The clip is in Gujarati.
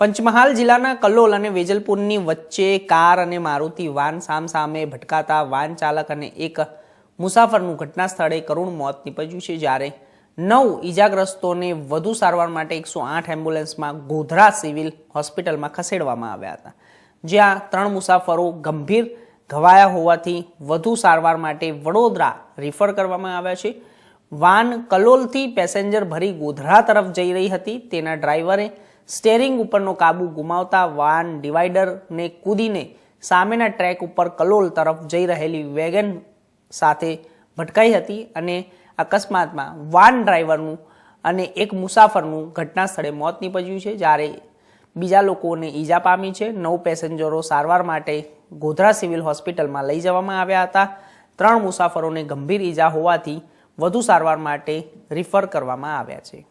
પંચમહાલ જિલ્લાના કલ્લોલ અને વેજલપુરની વચ્ચે કાર અને મારુતિ વાન સામસામે ભટકાતા વાન ચાલક અને એક મુસાફરનું ઘટના સ્થળે કરુણ મોત નીપજ્યું છે જ્યારે નવ ઈજાગ્રસ્તોને વધુ સારવાર માટે એકસો આઠ એમ્બ્યુલન્સમાં ગોધરા સિવિલ હોસ્પિટલમાં ખસેડવામાં આવ્યા હતા. જ્યાં ત્રણ મુસાફરો ગંભીર ઘવાયા હોવાથી વધુ સારવાર માટે વડોદરા રિફર કરવામાં આવ્યા છે. વાન કલોલથી પેસેન્જર ભરી ગોધરા તરફ જઈ રહી હતી. તેના ડ્રાઈવરે સ્ટેરિંગ ઉપરનો કાબુ ગુમાવતા વાન ડિવાઈડરને કૂદીને સામેના ટ્રેક ઉપર કલોલ તરફ જઈ રહેલી વેગન સાથે ભટકાઈ હતી અને અકસ્માતમાં વાન ડ્રાઈવરનું અને એક મુસાફરનું ઘટના સ્થળે મોત નીપજ્યું છે, જ્યારે બીજા લોકોને ઈજા પામી છે. નવ પેસેન્જરો સારવાર માટે ગોધરા સિવિલ હોસ્પિટલમાં લઈ જવામાં આવ્યા હતા. ત્રણ મુસાફરોને ગંભીર ઈજા હોવાથી વધુ સારવાર માટે રિફર કરવામાં આવ્યા છે.